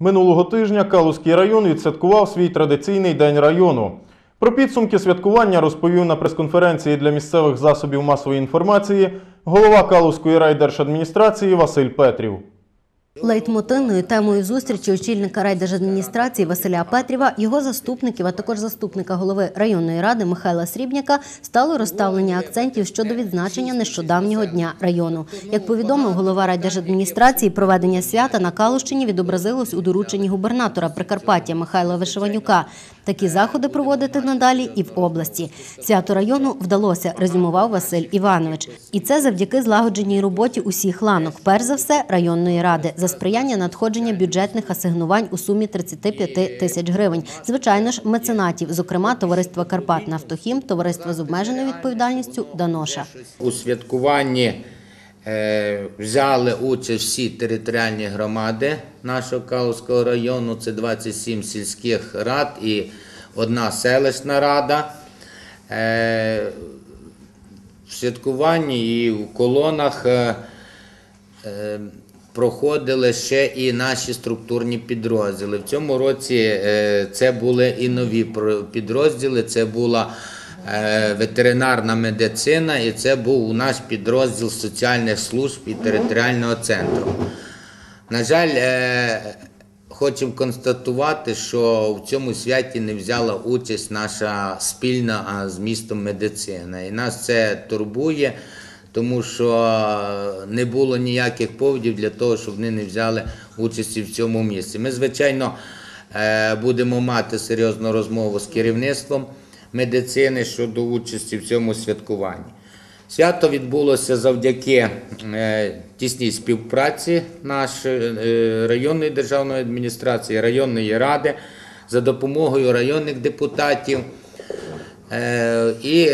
Минулого тижня Калузький район відсвяткував свій традиційний день району. Про підсумки святкування розповів на прес-конференції для місцевих засобів масової інформації голова Калузької райдержадміністрації Василь Петрів. Лейтмотивною темою зустрічі очільника райдержадміністрації Василя Петріва, його заступників, а також заступника голови районної ради Михайла Срібняка стало розставлення акцентів щодо відзначення нещодавнього дня району. Як повідомив голова райдержадміністрації, проведення свята на Калущині відобразилось у дорученні губернатора Прикарпаття Михайла Вишиванюка. Такі заходи проводити надалі і в області. Свято району вдалося, резюмував Василь Іванович. І це завдяки злагодженій роботі усіх ланок, перш за все районної ради, за сприяння надходження бюджетних асигнувань у сумі 35 тисяч гривень. Звичайно ж, меценатів, зокрема товариства Карпат Нафтохім, товариства з обмеженою відповідальністю Даноша. У святкуванні взяли участь всі територіальні громади нашого Калузького району. Це 27 сільських рад і одна селищна рада. Е, в святкуванні і в колонах е, е, проходили ще і наші структурні підрозділи. В цьому році е, це були і нові підрозділи. Це була е, ветеринарна медицина, і це був у наш підрозділ соціальних служб і територіального центру. На жаль, е, хочемо констатувати, що в цьому святі не взяла участь наша спільна з містом медицина. І нас це турбує, тому що не було ніяких поводів для того, щоб вони не взяли участі в цьому місці. Ми, звичайно, е, будемо мати серйозну розмову з керівництвом медицини щодо участі в цьому святкуванні. Свято відбулося завдяки е, тісній співпраці нашої е, районної державної адміністрації, районної ради за допомогою районних депутатів. Е, І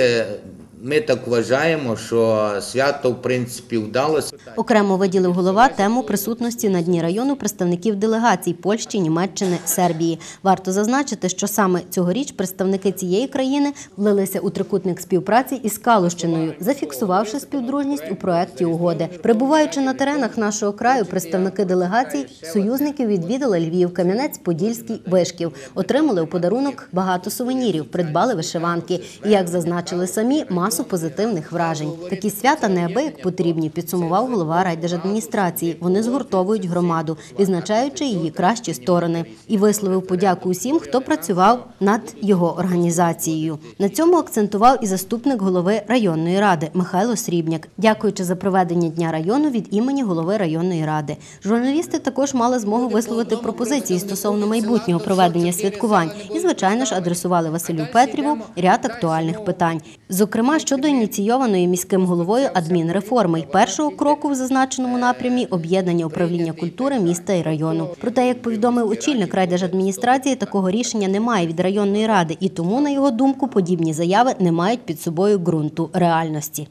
ми так вважаємо, що свято в принципі вдалося. Окремо виділив голова тему присутності на дні району представників делегацій Польщі, Німеччини, Сербії. Варто зазначити, що саме цьогоріч представники цієї країни влилися у трикутник співпраці із Калущиною, зафіксувавши співдружність у проекті угоди. Прибуваючи на теренах нашого краю, представники делегацій союзників відвідали Львів, Кам'янець-Подільський, Вишків, отримали у подарунок багато сувенірів, придбали вишиванки. І як зазначили самі, масу позитивних вражень. Такі свята неабияк потрібні, підсумував голова райдержадміністрації. Вони згуртовують громаду, відзначаючи її кращі сторони, і висловив подяку усім, хто працював над його організацією. На цьому акцентував і заступник голови районної ради Михайло Срібняк, дякуючи за проведення дня району від імені голови районної ради. Журналісти також мали змогу висловити пропозиції стосовно майбутнього проведення святкувань і, звичайно ж, адресували Василю Петріву ряд актуальних питань. Зокрема, щодо ініційованої міським головою адмінреформи й першого кроку в зазначеному напрямі об'єднання управління культури міста і району. Проте, як повідомив очільник райдержадміністрації, такого рішення немає від районної ради, і тому, на його думку, подібні заяви не мають під собою ґрунту реальності.